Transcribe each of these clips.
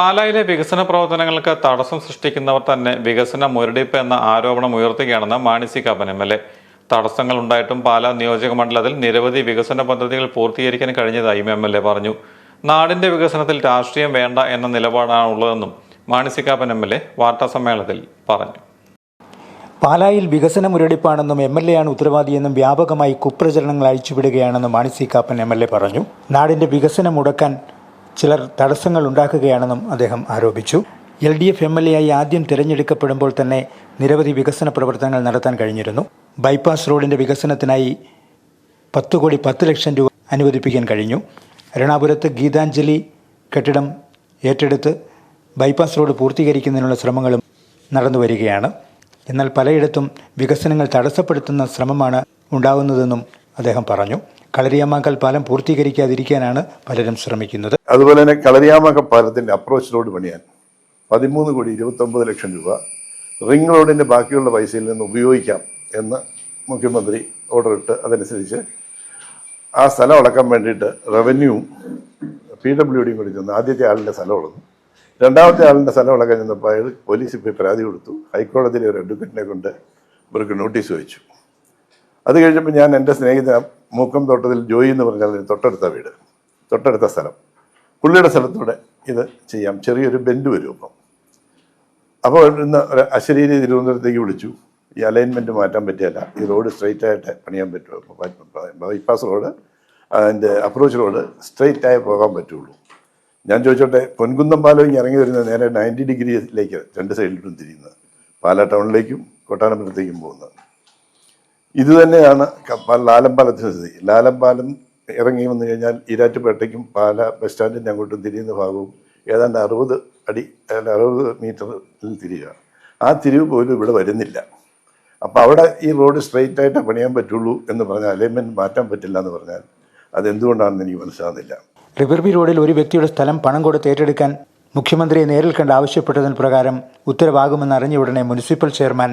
പാലായിലെ വികസന പ്രവർത്തനങ്ങൾക്ക് തടസ്സം സൃഷ്ടിക്കുന്നവർ തന്നെ വികസന മുരടിപ്പ് എന്ന ആരോപണം ഉയർത്തുകയാണെന്ന് Mani C Kappan M L A. തടസ്സങ്ങൾ ഉണ്ടായിട്ടും പാലാ നിയോജക മണ്ഡലത്തിൽ നിരവധി വികസന പദ്ധതികൾ പൂർത്തീകരിക്കാൻ കഴിഞ്ഞതായും എം എൽ എ പറഞ്ഞു. നാടിന്റെ വികസനത്തിൽ രാഷ്ട്രീയം വേണ്ട എന്ന നിലപാടാണ് ഉള്ളതെന്നും Mani C Kappan M L A വാർത്താസമ്മേളനത്തിൽ പറഞ്ഞു. പാലായിൽ വികസന മുരടിപ്പാണെന്നും എം എൽ എ ആണ് ഉത്തരവാദിയെന്നും വ്യാപകമായി കുപ്രചരണങ്ങൾ അഴിച്ചുവിടുകയാണെന്നും Mani C Kappan M L A പറഞ്ഞു. നാടിന്റെ വികസനം മുടക്കാൻ ചിലർ തടസ്സങ്ങൾ ഉണ്ടാക്കുകയാണെന്നും അദ്ദേഹം ആരോപിച്ചു. L D F M L A ആയി ആദ്യം തിരഞ്ഞെടുക്കപ്പെടുമ്പോൾ തന്നെ നിരവധി വികസന പ്രവർത്തനങ്ങൾ നടത്താൻ കഴിഞ്ഞിരുന്നു. ബൈപ്പാസ് റോഡിന്റെ വികസനത്തിനായി പത്ത് കോടി പത്ത് ലക്ഷം രൂപ അനുവദിപ്പിക്കാൻ കഴിഞ്ഞു. എറണാകുളത്ത് ഗീതാഞ്ജലി കെട്ടിടം ഏറ്റെടുത്ത് ബൈപ്പാസ് റോഡ് പൂർത്തീകരിക്കുന്നതിനുള്ള ശ്രമങ്ങളും നടന്നു വരികയാണ്. എന്നാൽ പലയിടത്തും വികസനങ്ങൾ തടസ്സപ്പെടുത്തുന്ന ശ്രമമാണ് ഉണ്ടാകുന്നതെന്നും അദ്ദേഹം പറഞ്ഞു. കളരിയമ്മാക്കൽ പാലം പൂർത്തീകരിക്കാതിരിക്കാനാണ് പലരും ശ്രമിക്കുന്നത്. അതുപോലെ തന്നെ കളരിയാമാക്കൽ പാലത്തിന്റെ അപ്രോച്ച് റോഡ് പണിയാൻ പതിമൂന്ന് കോടി ഇരുപത്തൊമ്പത് ലക്ഷം രൂപ റിംഗ് റോഡിന്റെ ബാക്കിയുള്ള പൈസയിൽ നിന്ന് ഉപയോഗിക്കാം എന്ന് മുഖ്യമന്ത്രി ഓർഡർ ഇട്ട് അതനുസരിച്ച് ആ സ്ഥലം അളക്കാൻ വേണ്ടിയിട്ട് റവന്യൂവും പി ഡബ്ല്യു ഡിയും കൂടി ചെന്ന് ആദ്യത്തെ ആളിന്റെ സ്ഥലം അളന്നു രണ്ടാമത്തെ ആളിന്റെ സ്ഥലം അളക്കാൻ ചെന്നപ്പോൾ അയാൾ പോലീസിൽ പോയി പരാതി കൊടുത്തു. ഹൈക്കോടതിയിലെ ഒരു അഡ്വക്കേറ്റിനെ കൊണ്ട് ഇവർക്ക് നോട്ടീസ് വെച്ചു. അത് കഴിഞ്ഞപ്പോൾ ഞാൻ എന്റെ സ്നേഹിത മൂക്കം തോട്ടത്തിൽ ജോയി എന്ന് പറഞ്ഞാൽ തൊട്ടടുത്ത വീട് തൊട്ടടുത്ത സ്ഥലം. പുള്ളിയുടെ സ്ഥലത്തൂടെ ഇത് ചെയ്യാം. ചെറിയൊരു ബെൻഡ് വരും അപ്പം. അപ്പോൾ ഇന്ന് ഒരു അശരീരി തിരുവനന്തപുരത്തേക്ക് വിളിച്ചു. ഈ അലൈൻമെന്റ് മാറ്റാൻ പറ്റിയല്ല. ഈ റോഡ് സ്ട്രെയിറ്റ് ആയിട്ട് പണിയാൻ പറ്റുമോ? ബൈപ്പാസ് റോഡ് അതിന്റെ അപ്രോച്ച് റോഡ് സ്ട്രെയിറ്റ് ആയി പോകാൻ പറ്റുള്ളൂ. ഞാൻ ചോദിച്ചോട്ടെ പൊൻകുന്നം പാലം ഇങ്ങനെ ഇറങ്ങി വരുന്നത് നേരെ നയന്റി ഡിഗ്രിയിലേക്ക് രണ്ട് സൈഡിലും തിരിയുന്നത്. പാലാ ടൗണിലേക്കും കൊട്ടാരമ്പലത്തേക്കും പോകുന്നത്. ഇത് തന്നെയാണ് ലാലംപാലത്തിന് സ്ഥിതി. ലാലംപാലം ഇറങ്ങി വന്നു കഴിഞ്ഞാൽ ഈരാറ്റുപേട്ടയ്ക്കും പാല ബസ് സ്റ്റാൻഡിന്റെ അങ്ങോട്ടും തിരിയുന്ന ഭാഗവും ഏതാണ്ട് അറുപത് അടി അല്ലെങ്കിൽ അറുപത് മീറ്ററിൽ തിരിയുക. ആ തിരിവ് പോലും ഇവിടെ വരുന്നില്ല. അപ്പോൾ അവിടെ ഈ റോഡ് സ്ട്രെയിറ്റ് ആയിട്ട് പണിയാൻ പറ്റുള്ളൂ എന്ന് പറഞ്ഞാൽ അലൈൻമെന്റ് മാറ്റാൻ പറ്റില്ല എന്ന് പറഞ്ഞാൽ അതെന്തുകൊണ്ടാണെന്ന് എനിക്ക് മനസ്സിലാകുന്നില്ല. റിവർബി റോഡിൽ ഒരു വ്യക്തിയുടെ സ്ഥലം പണം കൊടുത്ത് ഏറ്റെടുക്കാൻ മുഖ്യമന്ത്രിയെ നേരിൽ കണ്ട് ആവശ്യപ്പെട്ടതിന് പ്രകാരം ഉത്തരവാകുമെന്ന് അറിഞ്ഞ ഉടനെ municipal chairman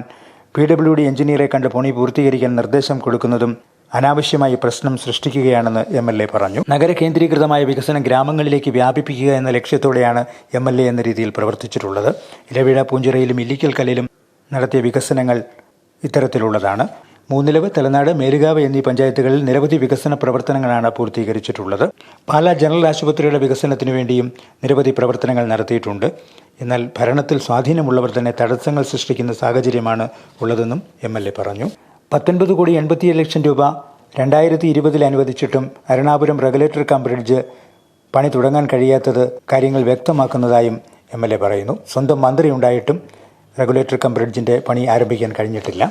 P W D എഞ്ചിനീയറെ കണ്ട് പണി പൂർത്തീകരിക്കാൻ നിർദ്ദേശം കൊടുക്കുന്നതും അനാവശ്യമായി പ്രശ്നം സൃഷ്ടിക്കുകയാണെന്ന് എം എൽ എ പറഞ്ഞു. നഗര കേന്ദ്രീകൃതമായ വികസനം ഗ്രാമങ്ങളിലേക്ക് വ്യാപിപ്പിക്കുക എന്ന ലക്ഷ്യത്തോടെയാണ് എം എൽ എ എന്ന രീതിയിൽ പ്രവർത്തിച്ചിട്ടുള്ളത്. ഇലവിഴ പൂഞ്ചിറയിലും ഇല്ലിക്കൽ കലയിലും നടത്തിയ വികസനങ്ങൾ ഇത്തരത്തിലുള്ളതാണ്. മൂന്നിലവ് തലനാട് മേലുകാവ് എന്നീ പഞ്ചായത്തുകളിൽ നിരവധി വികസന പ്രവർത്തനങ്ങളാണ് പൂർത്തീകരിച്ചിട്ടുള്ളത്. പാലാ ജനറൽ ആശുപത്രിയുടെ വികസനത്തിനു വേണ്ടിയും നിരവധി പ്രവർത്തനങ്ങൾ നടത്തിയിട്ടുണ്ട്. എന്നാൽ ഭരണത്തിൽ സ്വാധീനമുള്ളവർ തന്നെ തടസ്സങ്ങൾ സൃഷ്ടിക്കുന്ന സാഹചര്യമാണ് ഉള്ളതെന്നും എം എൽ എ പറഞ്ഞു. പത്തൊൻപത് കോടി എൺപത്തിയേഴ് ലക്ഷം രൂപ രണ്ടായിരത്തി ഇരുപതിൽ അനുവദിച്ചിട്ടും എറണാകുളം റെഗുലേറ്റർ കം ബ്രിഡ്ജ് പണി തുടങ്ങാൻ കഴിയാത്തത് കാര്യങ്ങൾ വ്യക്തമാക്കുന്നതായും എം എൽ എ പറയുന്നു. സ്വന്തം മന്ത്രി ഉണ്ടായിട്ടും റെഗുലേറ്റർ കം ബ്രിഡ്ജിന്റെ പണി ആരംഭിക്കാൻ കഴിഞ്ഞിട്ടില്ല.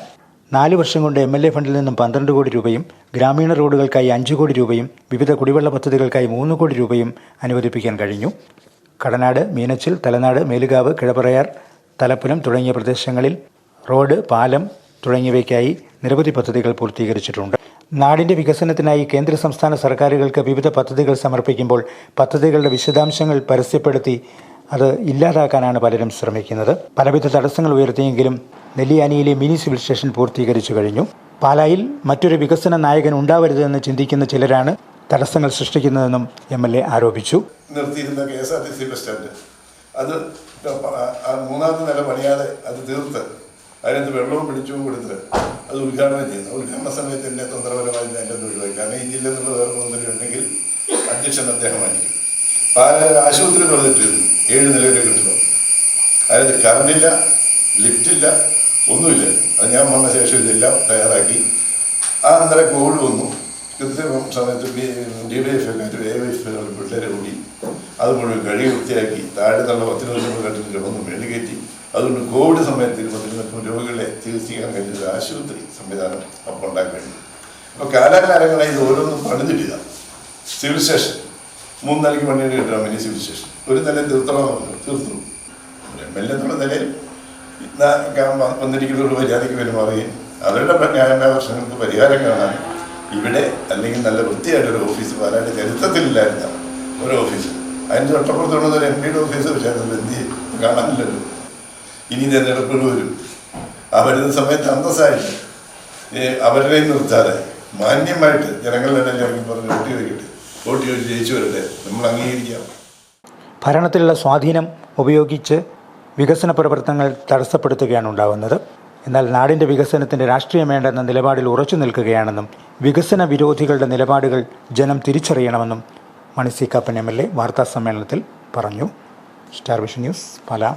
നാല് വർഷം കൊണ്ട് എം എൽ എ ഫണ്ടിൽ നിന്നും പന്ത്രണ്ട് കോടി രൂപയും ഗ്രാമീണ റോഡുകൾക്കായി അഞ്ച് കോടി രൂപയും വിവിധ കുടിവെള്ള പദ്ധതികൾക്കായി മൂന്ന് കോടി രൂപയും അനുവദിപ്പിക്കാൻ കഴിഞ്ഞു. കടനാട് മീനച്ചിൽ തലനാട് മേലുകാവ് കിഴപ്പറയാർ തലപ്പുലം തുടങ്ങിയ പ്രദേശങ്ങളിൽ റോഡ് പാലം തുടങ്ങിയവയ്ക്കായി നിരവധി പദ്ധതികൾ പൂർത്തീകരിച്ചിട്ടുണ്ട്. നാടിന്റെ വികസനത്തിനായി കേന്ദ്ര സംസ്ഥാന സർക്കാരുകൾക്ക് വിവിധ പദ്ധതികൾ സമർപ്പിക്കുമ്പോൾ പദ്ധതികളുടെ വിശദാംശങ്ങൾ പരസ്യപ്പെടുത്തി അത് ഇല്ലാതാക്കാനാണ് പലരും ശ്രമിക്കുന്നത്. പലവിധ തടസ്സങ്ങൾ ഉയർത്തിയെങ്കിലും നെല്ലിയാനിയിലെ മിനി സിവിൽ സ്റ്റേഷൻ പൂർത്തീകരിച്ചു കഴിഞ്ഞു. പാലായിൽ മറ്റൊരു വികസന നായകൻ ഉണ്ടാവരുതെന്ന് ചിന്തിക്കുന്ന ചിലരാണ് തടസ്സങ്ങൾ സൃഷ്ടിക്കുന്നതെന്നും എം എൽ എ ആരോപിച്ചു. നിർത്തിയിരുന്ന K S R T C bus stand. അത് മൂന്നാമത്തെ നില പണിയാതെ അത് തീർത്ത് അതിനകത്ത് വെള്ളവും പിടിച്ചും കൊടുത്ത് അത് ഉദ്ഘാടനം ചെയ്യുന്നു. ഉദ്ഘാടന സമയത്ത് എന്നെ തന്ത്രപരമായി എന്റെ ഒഴിവാക്കി. കാരണം ഈ ജില്ലയിൽ നിന്നുള്ള വേറെ മന്ത്രി ഉണ്ടെങ്കിൽ അധ്യക്ഷൻ അദ്ദേഹമായിരിക്കും പാല ആശുപത്രി തുറന്നിട്ടിരുന്നു. ഏഴ് നിലയുടെ കെട്ടിടം അതായത് കറണ്ടില്ല ലിഫ്റ്റില്ല ഒന്നുമില്ല. അത് ഞാൻ വന്ന ശേഷം ഇതെല്ലാം തയ്യാറാക്കി. ആ അന്നേരം കോവിഡ് വന്നു. കൃത്യം സമയത്ത് ഡി ഡി എഫ് എക്കാർ എ വൈ എഫ് പിള്ളേരെ കൂടി അത് മുഴുവൻ കഴുകി വൃത്തിയാക്കി. താഴെ തള്ള പത്തിന് ലക്ഷം കണ്ടിട്ട് കിടന്നു മേളി കയറ്റി. അതുകൊണ്ട് കോവിഡ് സമയത്ത് ഇരുപത്തി ലക്ഷം രോഗികളെ ചികിത്സിക്കാൻ കഴിഞ്ഞ ഒരു ആശുപത്രി സംവിധാനം അപ്പോൾ ഉണ്ടാക്കാൻ കഴിഞ്ഞു അപ്പോൾ കാലാകാലങ്ങളായി ഇത് ഓരോന്നും പണിതിട്ടില്ല. Civil station. മൂന്ന് നിലയ്ക്ക് പണിയുടെ കിട്ടണം മിനി സിവിൽ സ്റ്റേഷൻ. ഒരു നില തീർത്തണമെന്ന് തീർത്തു. എം എൽ എന്നുള്ള നിലയിൽ ഇന്ന് ഒരു വന്നിരിക്കുന്നവരോട് മര്യാദയ്ക്ക് പെരുമാറുകയും അവരുടെ ന്യായമായ പ്രശ്നങ്ങൾക്ക് പരിഹാരം കാണാൻ ഇവിടെ അല്ലെങ്കിൽ നല്ല വൃത്തിയായിട്ടൊരു ഓഫീസ് പാലായുടെ ചരിത്രത്തിലില്ലായിരുന്ന ഒരു ഓഫീസ്. അതിന് തൊട്ടപ്പുറത്തുള്ളത് ഒരു എം പിയുടെ ഓഫീസ് പക്ഷേ അത് എന്ത്? കാണാനില്ലല്ലോ. ഇനി തിരഞ്ഞെടുപ്പുകൾ വരും. ആ വരുന്ന സമയത്ത് അന്തസ്സായിട്ട് അവരുടെ നിർത്താതെ മാന്യമായിട്ട് ജനങ്ങളുടെ ഇറങ്ങി പറഞ്ഞ് വോട്ട് ചോദിക്കട്ടെ. വോട്ട് ചോദിച്ച് ജയിച്ചു വരട്ടെ. നമ്മൾ അംഗീകരിക്കാം. ഭരണത്തിലുള്ള സ്വാധീനം ഉപയോഗിച്ച് വികസന പ്രവർത്തനങ്ങൾ തടസ്സപ്പെടുത്തുകയാണ് ഉണ്ടാവുന്നത്. എന്നാൽ നാടിന്റെ വികസനത്തിന്റെ രാഷ്ട്രീയം വേണ്ടെന്ന നിലപാടിൽ ഉറച്ചു നിൽക്കുകയാണെന്നും വികസന വിരോധികളുടെ നിലപാടുകൾ ജനം തിരിച്ചറിയണമെന്നും Mani C Kappan M L A വാർത്താ സമ്മേളനത്തിൽ പറഞ്ഞു. Star vision news Pala.